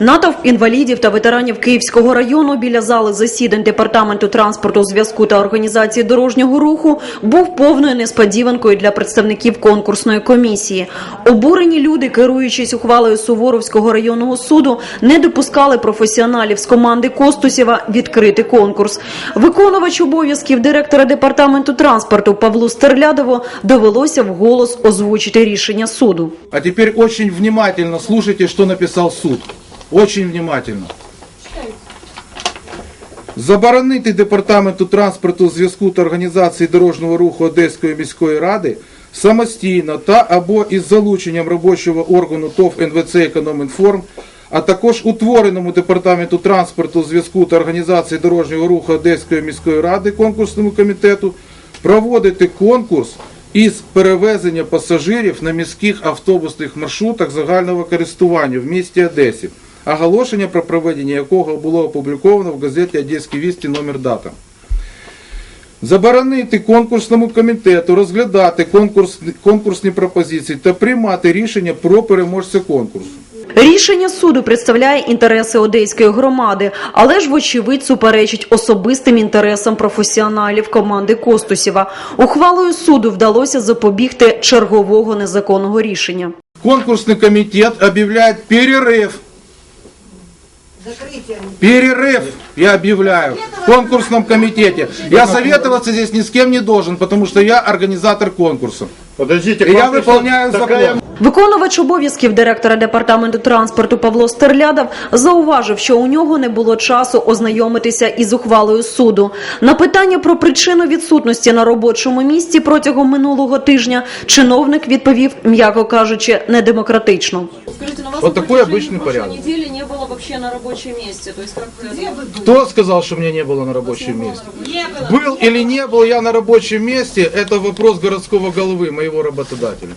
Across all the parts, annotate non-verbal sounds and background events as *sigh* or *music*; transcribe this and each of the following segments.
Натовп інвалідів та ветеранів Київського району біля зали засідань департаменту транспорту, зв'язку та організації дорожнього руху був повною несподіванкою для представників конкурсної комісії. Обурені люди, керуючись ухвалою Суворовського районного суду, не допускали професіоналів з команди Костусєва відкрити конкурс. Виконувач обов'язків директора департаменту транспорту Павлу Стерлядову довелося вголос озвучити рішення суду. А теперь очень внимательно слушайте, что написал суд. Очень внимательно. Заборонити департаменту транспорту, зв'язку та організації дорожнього руху Одеської міської ради самостійно та або із залученням робочого органу ТОВ НВЦ «Економінформ», а також утвореному департаменту транспорту, зв'язку та організації дорожнього руху Одеської міської ради конкурсному комітету проводити конкурс із перевезення пасажирів на міських автобусних маршрутах загального користування в місті Одесі, оголошення про проведення якого було опубліковано в газеті Одеські вісті номер дата. Заборонити конкурсному комітету розглядати конкурс, конкурсні пропозиції та приймати рішення про переможця конкурсу. Рішення суду представляє інтереси одеської громади, але ж вочевидь суперечить особистим інтересам професіоналів команди Костусєва. Ухвалою суду вдалося запобігти чергового незаконного рішення. Конкурсный комитет объявляет перерыв. Перерыв я объявляю в конкурсном комитете. Я советоваться здесь ни с кем не должен, потому что я организатор конкурса. Подождите, И я выполняю такая закон. Виконувач обов'язків директора департаменту транспорту Павло Стерлядов зауважив, що у нього не було часу ознайомитися із ухвалою суду. На питання про причину відсутності на робочому місці протягом минулого тижня чиновник відповів, м'яко кажучи, недемократично. Скажите, но у вас Вот на такой протяжении обычный прошлой порядок. недели не было вообще на рабочем месте. То есть как это? Кто сказал, что меня не было на рабочем месте? Был или не был я на рабочем месте, это вопрос городского головы, моего работодателя.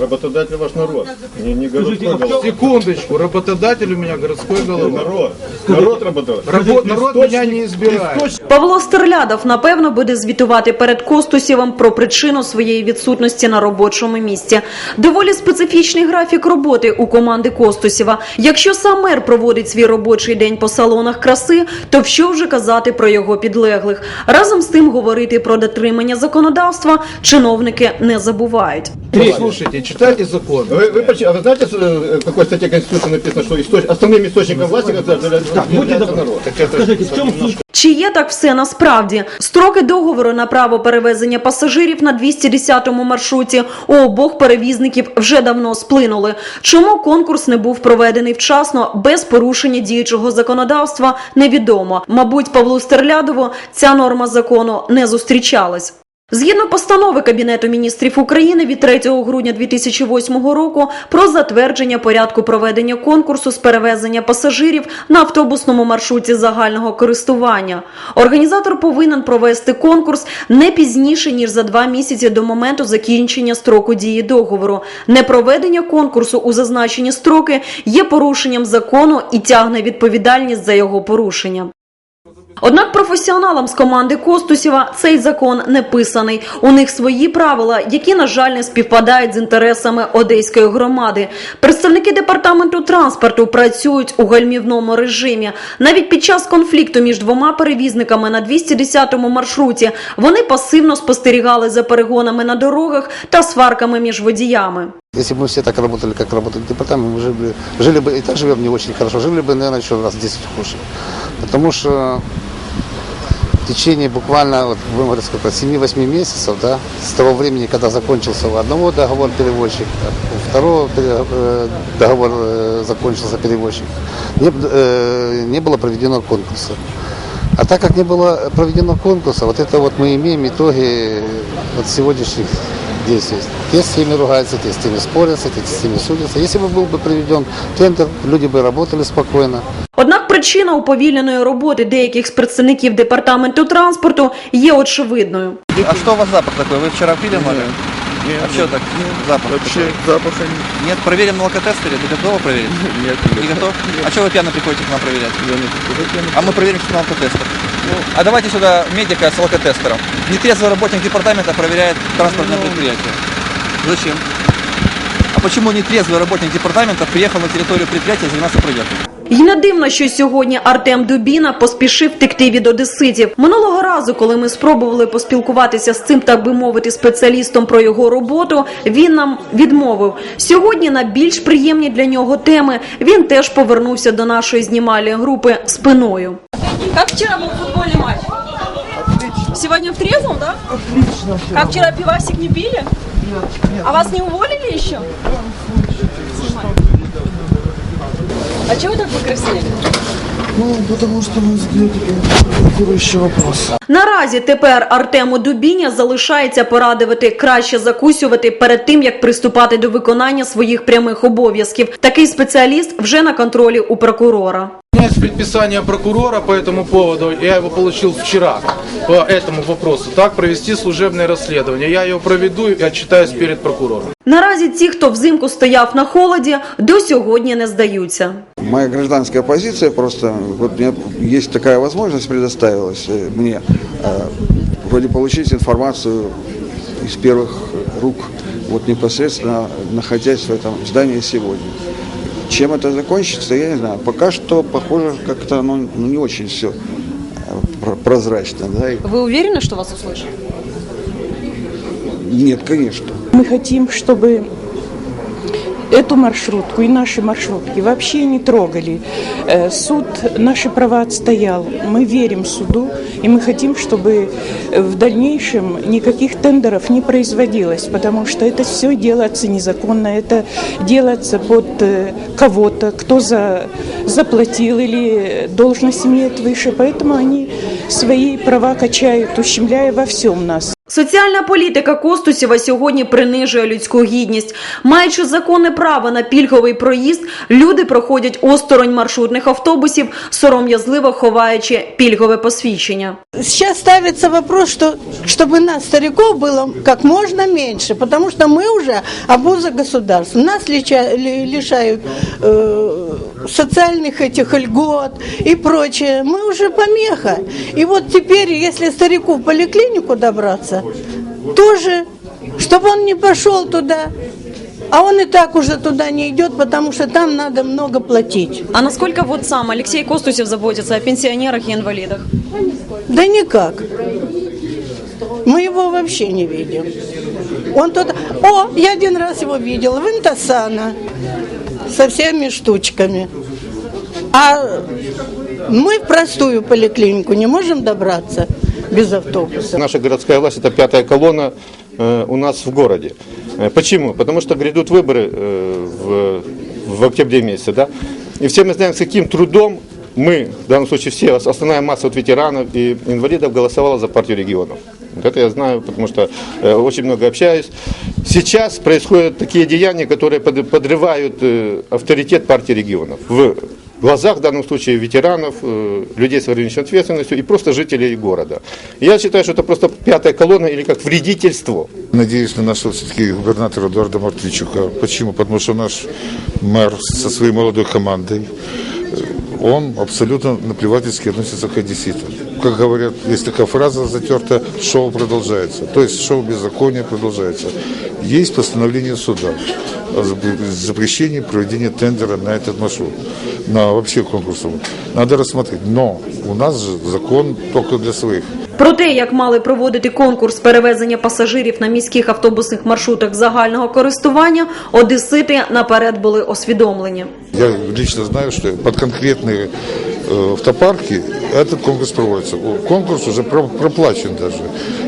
работодатель ваш народ. Не, не городской голова. Секундочку, работодатель у меня городской головы. Народ. Народ работодатель. Рабо- народ меня не избирает. Павло Стерлядов напевно буде звітувати перед Костусєвим про причину своєї відсутності на робочому місці. Доволі специфічний графік роботи у команди Костусєва. Якщо сам мер проводить свій робочий день по салонах краси, то що вже казати про його підлеглих? Разом з тим говорити про дотримання законодавства чиновники не забувають. Слушайте, читайте закон. Вы, вы, поч- а вы знаете, э, в какой статье Конституции написано, что источ- основным источником власти является народ? Так это Чи є так все насправді? Строки договору на право перевезення пасажирів на 210-му маршруті у обох перевізників вже давно сплинули. Чому конкурс не був проведений вчасно без порушення діючого законодавства, невідомо. Мабуть, Павлу Стерлядову ця норма закону не зустрічалась. Згідно постанови Кабінету міністрів України від 3 грудня 2008 року про затвердження порядку проведення конкурсу з перевезення пасажирів на автобусному маршруті загального користування, організатор повинен провести конкурс не пізніше ніж за два місяці до моменту закінчення строку дії договору. Непроведення конкурсу у зазначені строки є порушенням закону і тягне відповідальність за його порушення. Однак професіоналам з команди Костусєва цей закон не писаний. У них свої правила, які, на жаль, не співпадають з інтересами одеської громади. Представники департаменту транспорту працюють у гальмівному режимі. Навіть під час конфлікту між двома перевізниками на 210-му маршруті вони пасивно спостерігали за перегонами на дорогах та сварками між водіями. Если бы мы все так работали, как работает департамент, мы жили бы, жили бы и так живем не очень хорошо, жили бы, наверное, еще раз в 10 хуже. Потому что в течение буквально, вот, будем говорить, сколько, 7-8 месяцев, да, с того времени, когда закончился у одного договор перевозчик, у второго э, договор э, закончился перевозчик, не, э, не было проведено конкурса. А так как не было проведено конкурса, вот это вот мы имеем итоги вот сегодняшних действий. Те с теми ругаются, те с теми спорятся, те с теми судятся. Если бы был бы проведен тендер, люди бы работали спокойно. Однак причина уповільненої роботи деяких з представників департаменту транспорту є очевидною. А что у вас запах такой? Вы вчера пили, может? Нет, А что так? Запах вообще такой? запаха Нет, проверим на алкотестере. Ты готова проверить? *laughs* нет. Не готов? А что вы пьяно приходите к нам проверять? Я не. А мы проверим, что на алкотестер. А давайте сюда медика с алкотестером. Нетрезвый работник департамента проверяет транспортное предприятие. Зачем? А почему нетрезвый работник департамента приехал на территорию предприятия заниматься проверкой? І не дивно, що сьогодні Артем Дубіна поспішив втекти від одеситів. Минулого разу, коли ми спробували поспілкуватися з цим, так би мовити, спеціалістом про його роботу, він нам відмовив. Сьогодні на більш приємні для нього теми він теж повернувся до нашої знімальної групи спиною. Как вчера был футбольный матч? Сегодня в трезвом, да? Отлично. Как вчера пивасик не пили? А вас не уволили еще? А чего вы так покраснели? Наразі тепер Артему Дубіня залишається порадувати краще закусювати перед тим, як приступати до виконання своїх прямих обов'язків. Такий спеціаліст вже на контролі у прокурора. У меня есть предписание прокурора по этому поводу, я его получил вчера по этому вопросу. Так, провести служебное расследование. Я его проведу и отчитаюсь перед прокурором. Наразі ті, хто взимку стояв на холоді, до сьогодні не здаються. Моя гражданская позиция просто, вот мне есть такая возможность предоставилась э, мне, э, вроде получить информацию из первых рук, вот непосредственно находясь в этом здании сегодня. Чем это закончится, я не знаю. Пока что, похоже, как-то ну, ну, не очень все прозрачно. Да? Вы уверены, что вас услышат? Нет, конечно. Мы хотим, чтобы эту маршрутку и наши маршрутки вообще не трогали. Э, Суд наши права отстоял. Мы верим суду, и мы хотим, чтобы в дальнейшем никаких тендеров не производилось, потому что это все делается незаконно, это делается под э, кого-то, кто за, заплатил или должность имеет выше, поэтому они свои права качают, ущемляя во всем нас. Соціальна політика Костусєва сьогодні принижує людську гідність. Маючи законне право на пільговий проїзд, люди проходять осторонь маршрутних автобусів, сором'язливо ховаючи пільгове посвідчення. Сейчас ставится вопрос, что, чтобы нас, стариков, было как можно меньше, потому что мы уже обуза государства. Нас лича- ли- лишают э, социальных этих льгот и прочее. Мы уже помеха. И вот теперь, если старику в поликлинику добраться, тоже, чтобы он не пошел туда. А он и так уже туда не идет, потому что там надо много платить. А насколько вот сам Алексей Костусев заботится о пенсионерах и инвалидах? Да никак. Мы его вообще не видим. Он тут... О, я один раз его видел, в Интасана, со всеми штучками. А мы в простую поликлинику не можем добраться без автобуса. Наша городская власть – это пятая колонна э, у нас в городе. Э, Почему? Потому что грядут выборы э, в, в октябре месяце, да? И все мы знаем, с каким трудом мы, в данном случае все, основная масса вот ветеранов и инвалидов голосовала за партию регионов. Вот это я знаю, потому что э, очень много общаюсь. Сейчас происходят такие деяния, которые под- подрывают э, авторитет партии регионов в глазах, в данном случае, ветеранов, э, людей с ограниченной ответственностью и просто жителей города. Я считаю, что это просто пятая колонна или как вредительство. Надеюсь на нашего все-таки губернатора Эдуарда Мартвичука. Почему? Потому что наш мэр со своей молодой командой, э, он абсолютно наплевательски относится к одесситам. Как говорят, есть такая фраза затертая, шоу продолжается. То есть шоу беззакония продолжается. Есть постановление суда о запре- запрещении проведения тендера на этот маршрут, на вообще конкурсов. Надо рассмотреть. Но у нас же закон только для своих. Про те, як мали проводити конкурс перевезення пасажирів на міських автобусних маршрутах загального користування, одесити наперед були освідомлені. Я лично знаю, что под конкретные э, автопарки этот конкурс проводится. Конкурс уже про- проплачен даже.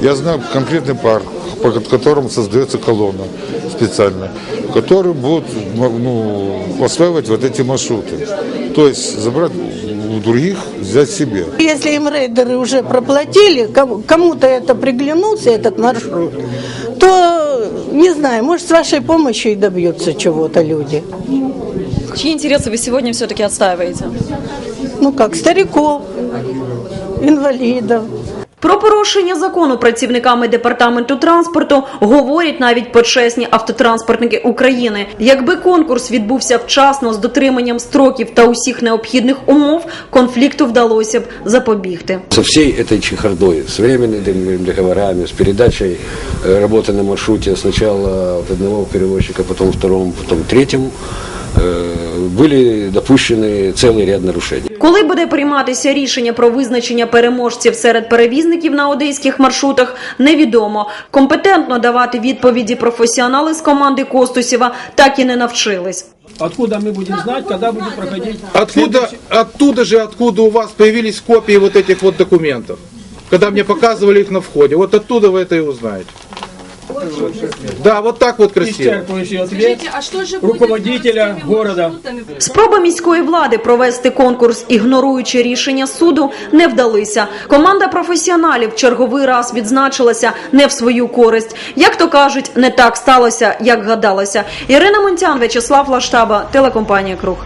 Я знаю конкретный парк, по которому создается колонна специально, который будет ну, осваивать вот эти маршруты. То есть забрать у других, взять себе. Если им рейдеры уже проплатили, кому- кому-то это приглянулся, этот маршрут, то, не знаю, может, с вашей помощью и добьются чего-то люди. Чьи интересы вы сегодня все-таки отстаиваете? Ну как, стариков, инвалидов. Про порушення закону працівниками департаменту транспорту говорять навіть почесні автотранспортники України. Якби конкурс відбувся вчасно з дотриманням строків та усіх необхідних умов, конфлікту вдалося б запобігти. Со всей этой чехардой, с временными договорами, с передачей э, работы на маршруте сначала от одного перевозчика, потом второму, потом третьему, э, были допущены целый ряд нарушений. Коли буде прийматися рішення про визначення переможців серед перевізників на одеських маршрутах, невідомо. Компетентно давати відповіді професіонали з команди Костусєва так і не навчились. Откуда мы будем знать, когда будет проходить? Откуда, оттуда же, откуда у вас появились копии вот этих вот документов? Когда мне показывали их на входе. Вот оттуда вы это и узнаете. Да, вот так вот красиво. Исчерпывающий ответ руководителя города. Спроби міської влади провести конкурс, ігноруючи рішення суду, не вдалися. Команда професіоналів черговий раз відзначилася не в свою користь. Як то кажуть, не так сталося, як гадалося. Ірина Монтян, В'ячеслав Лаштаба, телекомпанія Круг.